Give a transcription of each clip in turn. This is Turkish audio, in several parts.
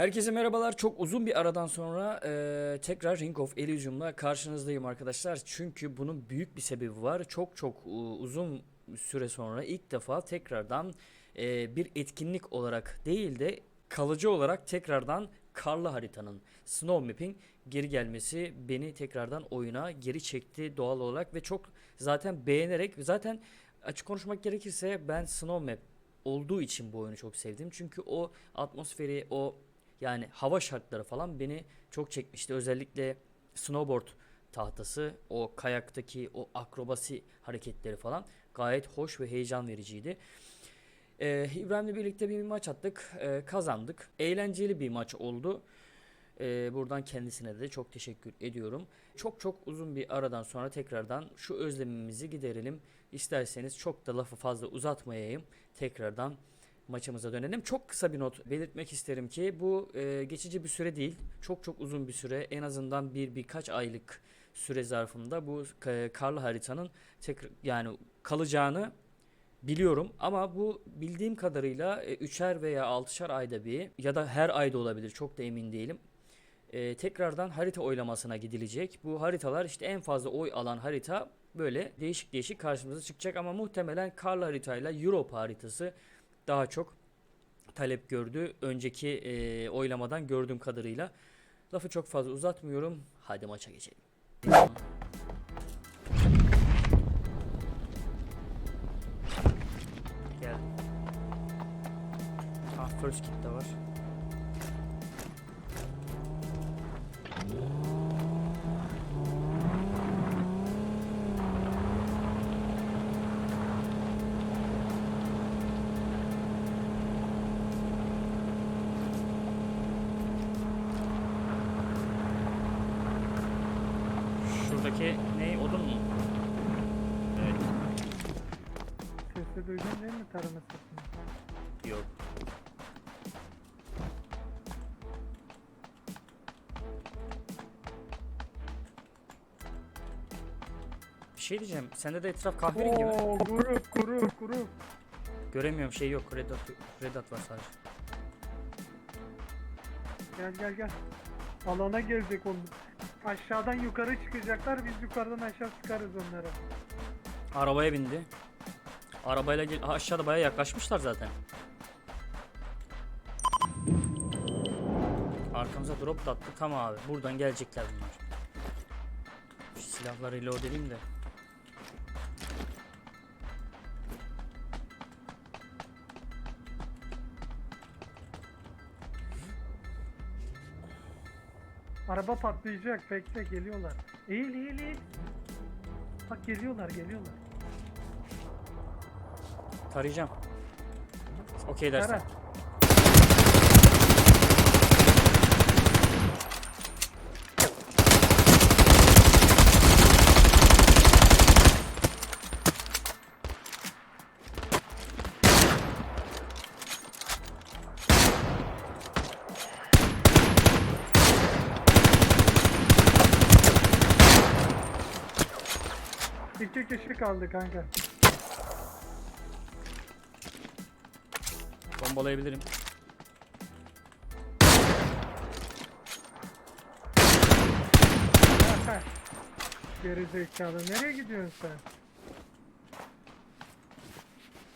Herkese merhabalar. Çok uzun bir aradan sonra eee, tekrar Ring of Elysium'la karşınızdayım arkadaşlar. Çünkü bunun büyük bir sebebi var. Çok çok e, uzun süre sonra ilk defa tekrardan e, bir etkinlik olarak değil de kalıcı olarak tekrardan karlı haritanın Snow Map'in geri gelmesi beni tekrardan oyuna geri çekti doğal olarak ve çok zaten beğenerek zaten açık konuşmak gerekirse ben Snow Map olduğu için bu oyunu çok sevdim. Çünkü o atmosferi, o yani hava şartları falan beni çok çekmişti. Özellikle snowboard tahtası, o kayaktaki o akrobasi hareketleri falan gayet hoş ve heyecan vericiydi. Ee, İbrahim'le birlikte bir maç attık, ee, kazandık. Eğlenceli bir maç oldu. Ee, buradan kendisine de çok teşekkür ediyorum. Çok çok uzun bir aradan sonra tekrardan şu özlemimizi giderelim. İsterseniz çok da lafı fazla uzatmayayım. Tekrardan maçımıza dönelim. Çok kısa bir not belirtmek isterim ki bu e, geçici bir süre değil. Çok çok uzun bir süre en azından bir birkaç aylık süre zarfında bu e, karlı haritanın tekrar yani kalacağını biliyorum ama bu bildiğim kadarıyla e, üçer veya altışar ayda bir ya da her ayda olabilir çok da emin değilim. E, tekrardan harita oylamasına gidilecek. Bu haritalar işte en fazla oy alan harita böyle değişik değişik karşımıza çıkacak ama muhtemelen karlı haritayla Europa haritası daha çok talep gördü. Önceki e, oylamadan gördüğüm kadarıyla. Lafı çok fazla uzatmıyorum. Hadi maça geçelim. Gel. Ah first kit de var. Duydun değil mi tarama sesini? Yok. Bir şey diyeceğim. Sende de etraf kahverengi mi? Oo, grup grup grup. Göremiyorum şey yok. Red dot, red dot var sadece. Gel gel gel. Alana gelecek onu. Aşağıdan yukarı çıkacaklar biz yukarıdan aşağı çıkarız onlara. Arabaya bindi. Arabayla gel aşağıda baya yaklaşmışlar zaten. Arkamıza drop da attı. Tamam abi. Buradan gelecekler bunlar. Şu silahları reload edeyim de. Araba patlayacak bekle geliyorlar. Eğil eğil eğil. Bak geliyorlar geliyorlar. Tarayacağım. Okey dersen. Tara. İki kişi kaldı kanka. Bombalayabilirim. Geri zekalı. Nereye gidiyorsun sen?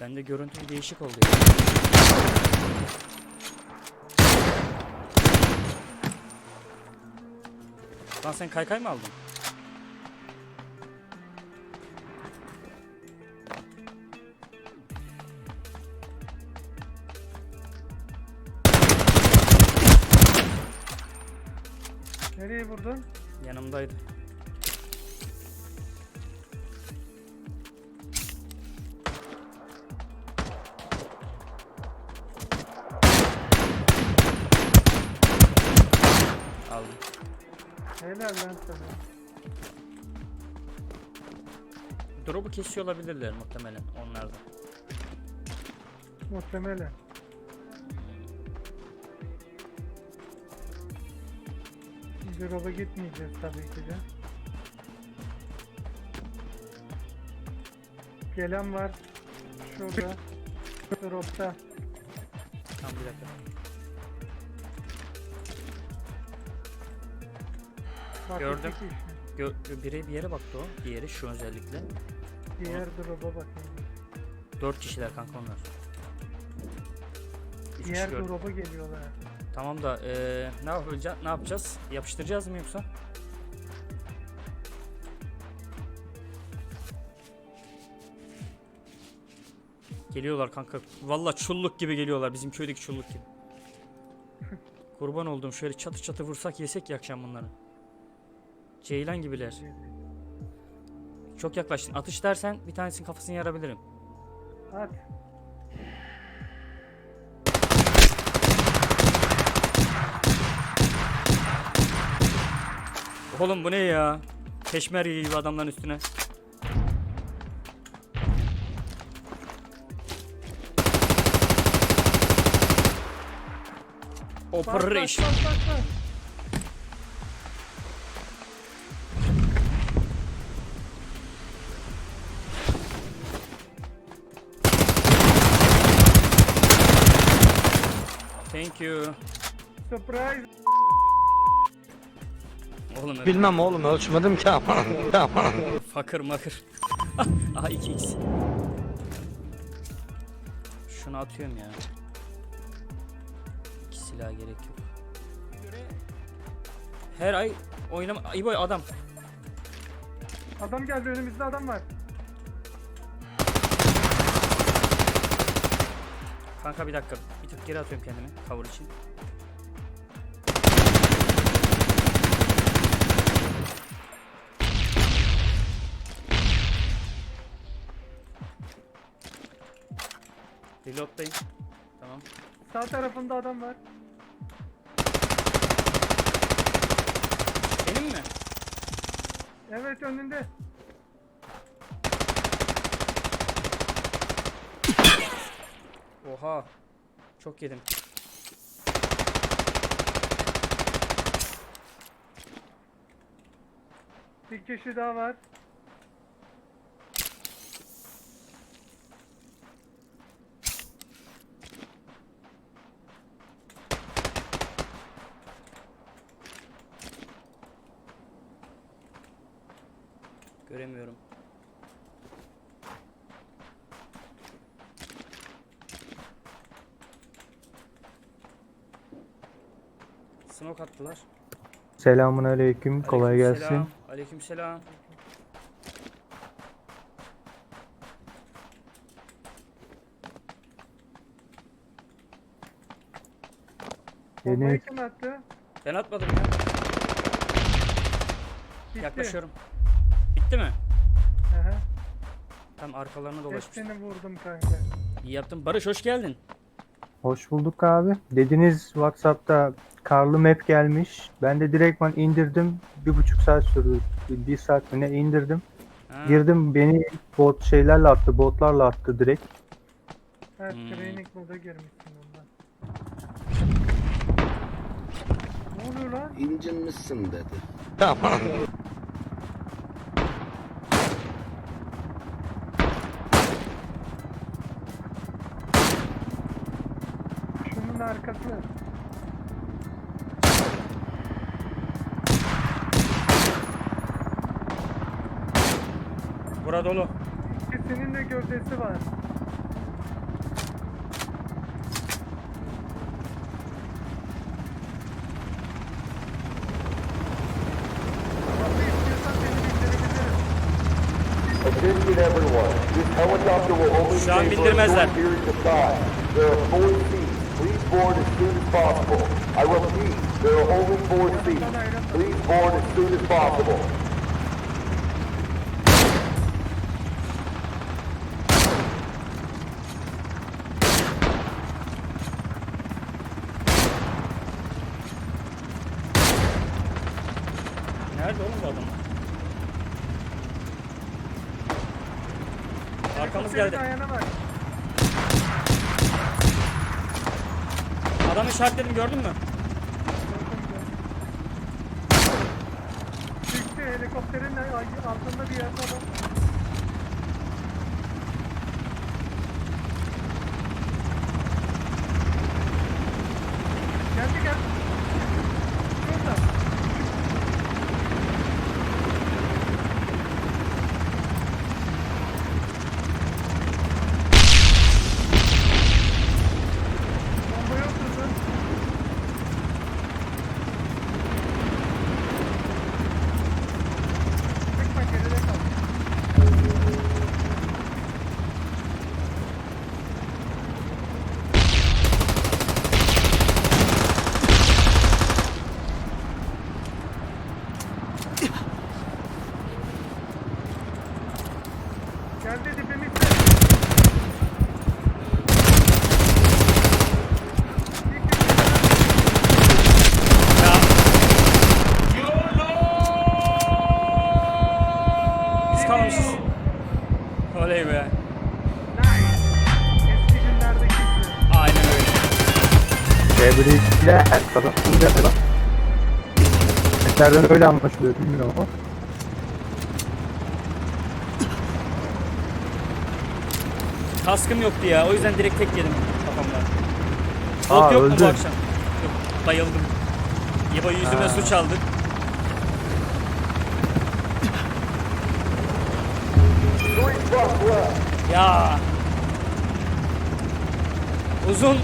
Bende görüntü bir değişik oldu. Lan sen kaykay mı aldın? Nereye vurdun? Yanımdaydı. Aldım. Helal lan sana. Drop'u kesiyor olabilirler muhtemelen onlarda. Muhtemelen. Eurole'a gitmeyeceğiz tabii ki de. Gelen var. Şurada. Dropta. Tamam bir dakika. Bak, Gördüm. Gö biri bir yere baktı o. Diğeri şu özellikle. Diğer drop'a bakayım. Dört kişiler kanka onlar. Diğer gördüm. drop'a geliyorlar. Tamam da eee ne yapacağız? Ne yapacağız? Yapıştıracağız mı yoksa? Geliyorlar kanka. Valla çulluk gibi geliyorlar. Bizim köydeki çulluk gibi. Kurban oldum. Şöyle çatı çatı vursak yesek ya akşam bunları. Ceylan gibiler. Çok yaklaştın. Atış dersen bir tanesinin kafasını yarabilirim. At. Oğlum bu ne ya? Peşmer gibi adamların üstüne. Bak, Operation. bak, bak, bak. Thank you. Surprise. Oğlum öyle Bilmem oğlum ölçmedim ki ama. Tamam. fakır makır. Aha 2x. Şunu atıyorum ya. İki silah gerek yok. Her ay oynama... İyi boy adam. Adam geldi önümüzde adam var. Kanka bir dakika. Bir tık geri atıyorum kendimi. Cover için. Reload'dayım. Tamam. Sağ tarafında adam var. Benim mi? Evet önünde. Oha. Çok yedim. Bir kişi daha var. Göremiyorum. Smoke attılar. Selamun aleyküm. Kolay gelsin. Aleykümselam, Aleykümselam. Bombayı Deniz. kim attı? Ben atmadım ya. Bitti. Yaklaşıyorum. Bitti mi? Aha. Tam arkalarına dolaşmış. Hepsini vurdum kanka. İyi yaptın. Barış hoş geldin. Hoş bulduk abi. Dediniz WhatsApp'ta karlı map gelmiş. Ben de direktman indirdim. Bir buçuk saat sürdü. Bir, bir saat mi ne indirdim. Ha, Girdim beni bot şeylerle attı. Botlarla attı direkt. Evet Hmm. training moda girmişsin ondan. Ne oluyor lan? İncinmişsin dedi. Tamam. Şunun arkası. Bura dolu. İkisinin de gövdesi var. Şu an stay board as soon as possible. I repeat, there are only four seats. Please board as soon as possible. Nerede oğlum bu adam? Arkamız Helikopterin geldi. ayağına bak. Adamı işaretledim gördün mü? Düştü helikopterin altında bir yerde adam. Geldi dibimizde. It's close. Oley be. Aynen öyle. Tebrikler. Sana güzel lan. Eserden öyle anlaşılıyor bilmiyorum ama. Kaskım yoktu ya. O yüzden direkt tek yedim kafamdan. Aa, Bot yok mu bu öldün. akşam? Yok. Bayıldım. Yaba yüzüme su çaldı. Ya. Uzun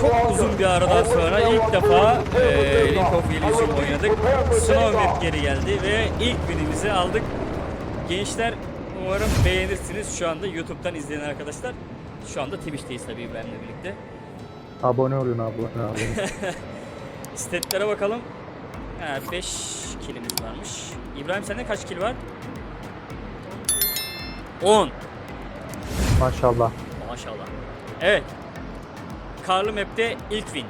çok uzun bir aradan sonra ilk defa eee Link of Elysium oynadık. Snow Map geri geldi ve ilk winimizi aldık. Gençler umarım beğenirsiniz şu anda YouTube'dan izleyen arkadaşlar. Şu anda Twitch'teyiz tabii benimle birlikte. Abone olun abone abone. Statlere bakalım. Ha 5 kilimiz varmış. İbrahim sende kaç kil var? 10. Maşallah. Maşallah. Evet. Karlı Map'te ilk win.